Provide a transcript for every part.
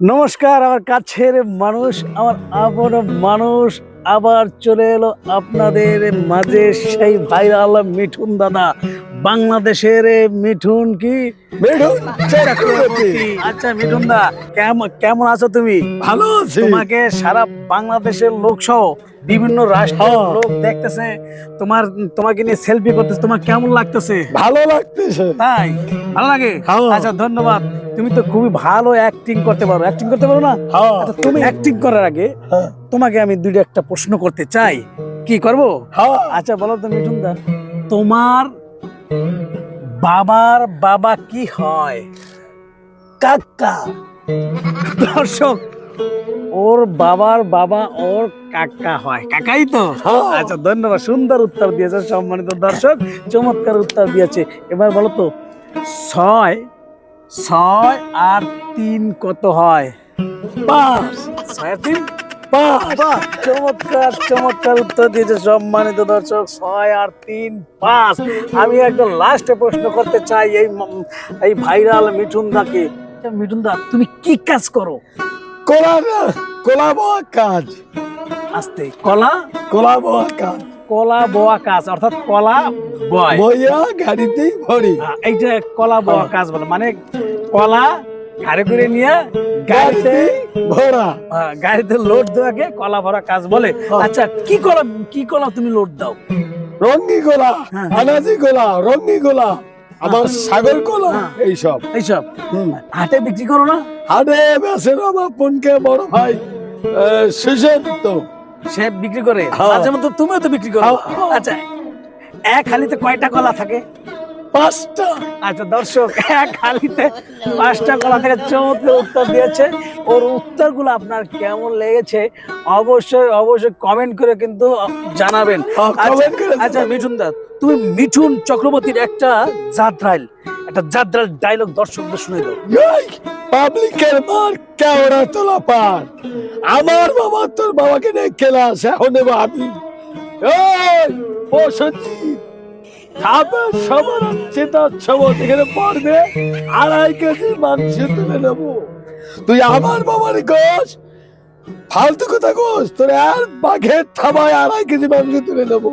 নমস্কার আমার কাছের মানুষ আমার আপন মানুষ আবার চলে এলো আপনাদের মাঝে সেই ভাইরাল মিঠুন দাদা। বাংলাদেশের মিঠুন কি? মিঠুন আচ্ছা মিঠুন দা কেমন কেমন আছো তুমি? ভালো আছি। তোমাকে সারা বাংলাদেশের লোক সহ বিভিন্ন রাষ্ট্রের হ্যাঁ। লোক দেখতেছে। তোমার তোমাকে নিয়ে সেলফি করতেছে। তোমার কেমন লাগতেছে? ভালো লাগতেছে। তাই? ভালো লাগে? হ্যাঁ। আচ্ছা ধন্যবাদ। তুমি তো খুবই ভালো অ্যাক্টিং করতে পারো। অ্যাক্টিং করতে পারো না? হ্যাঁ। আচ্ছা তুমি অ্যাক্টিং করার আগে হ্যাঁ। তোমাকে আমি দুইটা একটা প্রশ্ন করতে চাই। কি করব? হ্যাঁ। আচ্ছা বলো তো মিঠুন দা তোমার বাবার বাবা কি হয়? কাকা। দর্শক ওর বাবার বাবা ওর কাকা হয়। কাকাই তো। আচ্ছা ধন্যবাদ। সুন্দর উত্তর দিয়েছে সম্মানিত দর্শক। চমৎকার উত্তর দিয়েছে। এবার বলো তো ছয় ছয় আর তিন কত হয়? পাঁচ। ছয় তিন? চমৎকার চমৎকার উত্তর দিয়েছে সম্মানিত দর্শক। ছয় আর তিন পাঁচ। আমি একটা লাস্টে প্রশ্ন করতে চাই এই এই ভাইরাল মিঠুন দাকে মিঠুন দা তুমি কি কাজ করো? কোলা কোলা কাজ। আস্তে কলা? কোলা কাজ। কলা বোয়া কাজ অর্থাৎ কলা বয় গাড়িতেই ভরি। আহ, এইটা কলা বোয়া কাজ বলে মানে কলা গাড়ি করে নিয়ে গাড়িতে ভরা। গাড়িতে লোড দেওয়াকে কলা ভরা কাজ বলে। হ্যাঁ। আচ্ছা কি কলা কি কলা তুমি লোড দাও? রঙ্গি গোলা হ্যাঁ। আনাজি গোলা রঙ্গি গোলা আমার সাগর গোলা হ্যাঁ। এইসব। এইসব। হাটে বিক্রি করো না? হাটে বেসের আমার বোনকে বড় ভাই সুশান্ত সে বিক্রি করে। হ্যাঁ। মাঝে মধ্যে তুমিও তো বিক্রি করো। হ্যাঁ। আচ্ছা এক হালিতে কয়টা কলা থাকে? পাঁচটা। আচ্ছা দর্শক এক হালিতে পাঁচটা কলা থেকে। চমৎকার উত্তর দিয়েছে। ওর উত্তরগুলো আপনার কেমন লেগেছে অবশ্যই অবশ্যই কমেন্ট করে কিন্তু জানাবেন। হ্যাঁ, আচ্ছা, আচ্ছা। মিঠুন দা তুমি মিঠুন চক্রবর্তীর একটা জাদ্রাইল একটা জাদ্রাল ডায়লগ দর্শকদের শুনে দাও পাবলিকের মার কেওড়া তোলা পার আমার বাবা তোর বাবাকে নিয়ে খেলা আসে এখন নেব আমি। এই বসতি খাবে সবার চেতা সবর এখানে পড়বে আড়াই কেজি মাংস তুলে নেব। তুই আমার বাবার গোস ফালতু কথা গোস তোর আর বাঘের থাবায় আড়াই কেজি মাংস তুলে নেব।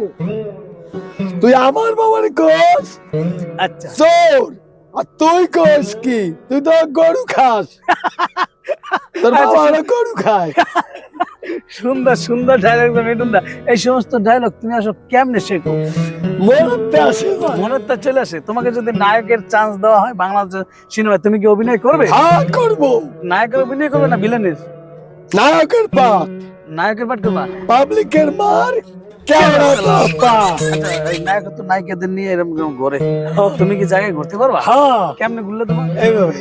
তুই আমার বাবার গোস আচ্ছা। চোর! আর তুই কইস কি? তুই তো গরু খাস। তোর বাবা আরও গরু খায়। সুন্দর সুন্দর ডায়লগ এই সমস্ত ডায়লগ তুমি আসো কেমনে শেখো? মরতে আসে না। চলে আসে। তোমাকে যদি নায়কের চান্স দেওয়া হয় বাংলাদেশ সিনেমায় তুমি কি অভিনয় করবে? হ্যাঁ করব। নায়কের অভিনয় করবে না ভিলেনের নায়কের পাক নায়কের পাঠ করবা? পাবলিকের মার কেমন পা এই নায়ক তো নায়িকাদের নিয়ে এরকম এরকম ঘোরে? তুমি কি জায়গায় ঘুরতে পারবা? কেমনে ঘুরলে তোমার? এইভাবে।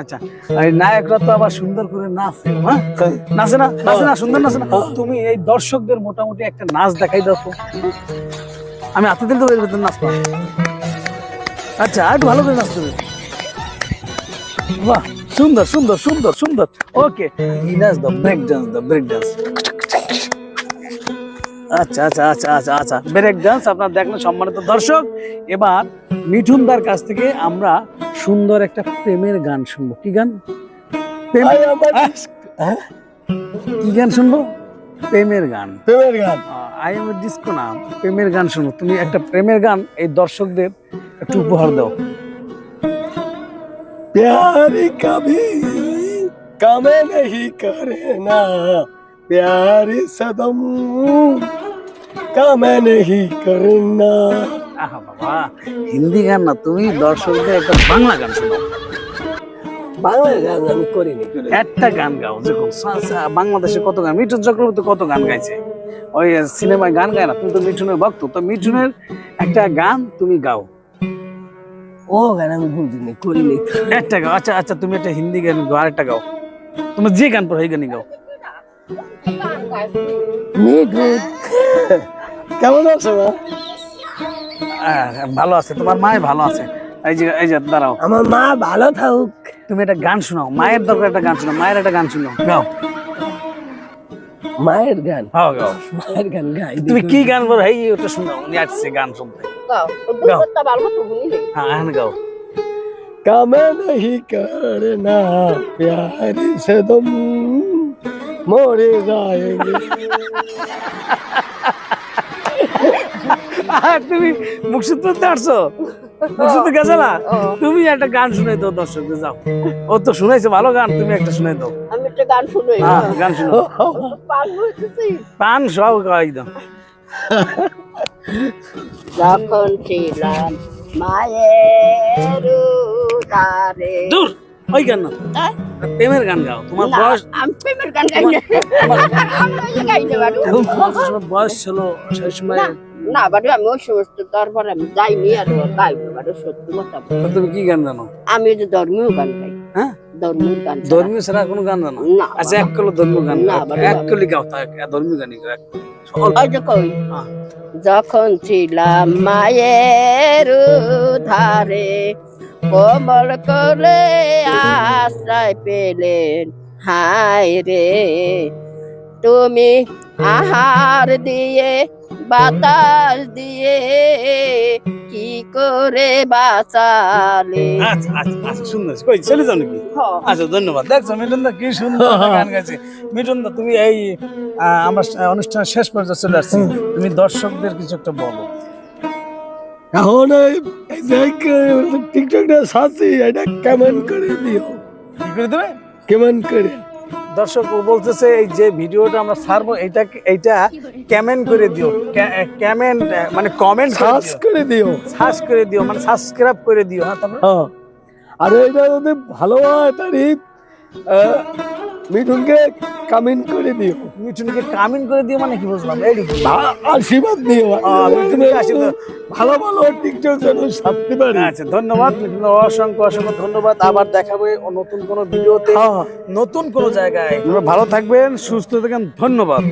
আচ্ছা এই নায়করা তো আবার সুন্দর করে নাচে হ্যাঁ? নাচে না? নাচে না? সুন্দর নাচে না? তুমি এই দর্শকদের মোটামুটি একটা নাচ দেখাই দাও আমি হাতে দিলে তো ভিতরে নাচবো আচ্ছা আর ভালো করে নাচতে হবে বাহ সুন্দর সুন্দর সুন্দর সুন্দর। ওকে নাচ দাও ব্রেক ডান্স দাও ব্রেক ডান্স আচ্ছা আচ্ছা আচ্ছা আচ্ছা আচ্ছা। ব্রেক ডান্স আপনার দেখলেন সম্মানিত দর্শক। এবার মিঠুনদার কাছ থেকে আমরা সুন্দর একটা প্রেমের গান শুনব। কি গান? হ্যাঁ? কি গান শুনব? প্রেমের গান। প্রেমের গান। আই এম ডিস্কো না প্রেমের গান শুনো তুমি একটা প্রেমের গান এই দর্শকদের একটু উপহার দাও। প্যার কবি কামে নেই করে না। प्यार सदम कम नहीं करना আহা বাবা হিন্দি গান না তুমি দর্শকদের একটা বাংলা গান শোনো বাংলা গান আমি করিনি একটা গান গাও দেখো সা- সা- বাংলাদেশে কত গান মিঠুন চক্রবর্তী কত গান গাইছে ওই সিনেমায় গান গায় না তুমি তো মিঠুনের ভক্ত তো মিঠুনের একটা গান তুমি গাও ও গান আমি বুঝিনি করিনি একটা গাও আচ্ছা আচ্ছা তুমি একটা হিন্দি গান গাও আরেকটা গাও তুমি যে গান পড়ো এই গানই গাও কেমন আছো মা আহ, ভালো আছে তোমার মায় ভালো আছে এই যে এই যে দাঁড়াও আমার মা ভালো থাকুক তুমি একটা গান শোনাও মায়ের দরকার একটা গান শোনাও মায়ের একটা গান শোনাও গাও মায়ের গান গাও গাও মায়ের গান গাই তুমি কি গান বলো এই ওটা শোনাও উনি আসছে গান শুনতে গাও গাও। বুঝতে পারবো তো বুঝলি হ্যাঁ এখন গাও काम नहीं करना प्यार से तुम মরে যায়গে তুমি মুখসুদ পড়তে আসছো মুখসুদ না? তুমি একটা গান শুনে দাও দর্শকদের যাও। ও তো শুনাইছে ভালো গান তুমি একটা শুনে দাও। হ্যাঁ, গান শুনো। পান সব একদম। যখন ছিলাম মায়ের দূর। ওই গান না? প্রেমের গান গাও। তোমার বয়স আমি প্রেমের গান গাই না। তোমার বয়স ছিল সেই সময় না বাড়ি আমি ওই সমস্ত দরবার আমি যাইনি আর গাইতে পারো সত্যি কথা তুমি কি গান জানো? আমি যে ধর্মীয় গান গাই। হ্যাঁ? ধর্মীয় গান ধর্মীয় ছাড়া কোনো গান জানো? না আচ্ছা এক কলো ধর্মীয় গান না, গাও। বাবা, এক কলি গাও তা ধর্মীয় গানই গাও এক ওই যে কই? হ্যাঁ। যখন ছিলাম মায়ের ধারে কোমল করে আশ্রয় পেলেন। হায় রে তুমি আহার দিয়ে বাতাস দিয়ে কি করে বাঁচালে? আচ্ছা আচ্ছা আচ্ছা সুন্দর চলে যাও নাকি? আচ্ছা ধন্যবাদ। দেখছ মিঠুন দা কি সুন্দর গান গাইছে। মিঠুন দা তুমি এই আহ, আমরা অনুষ্ঠান শেষ পর্যন্ত চলে আসছি। তুমি দর্শকদের কিছু একটা বলো। এখন এই- টিকটকটা সাথে এটা কেমন করে দিও? কি করে দেবে? কেমন করে? দর্শক ও বলতেছে এই যে ভিডিওটা আমরা ছাড়বো এটা এইটা কমেন্ট করে? দিও। কমেন্ট মানে কমেন্ট সার্চ করে দিও। সার্চ করে দিও মানে সাবস্ক্রাইব করে দিও হ্যাঁ তারপরে? হ্যাঁ। আর এটা যদি ভালো হয় তারিফ মিঠুনকে কামিন করে দিও। মিঠুনকে কামিন করে দিও মানে কি বুঝলাম? এই আশীর্বাদ দিও ভালো ভালো টিকটক যেন ছাড়তে পারি। আচ্ছা ধন্যবাদ। মিঠুন অসংখ্য অসংখ্য ধন্যবাদ। আবার দেখাবে ও নতুন কোনো ভিডিওতে। হ্যাঁ। নতুন কোনো জায়গায়। ভালো থাকবেন সুস্থ থাকেন ধন্যবাদ।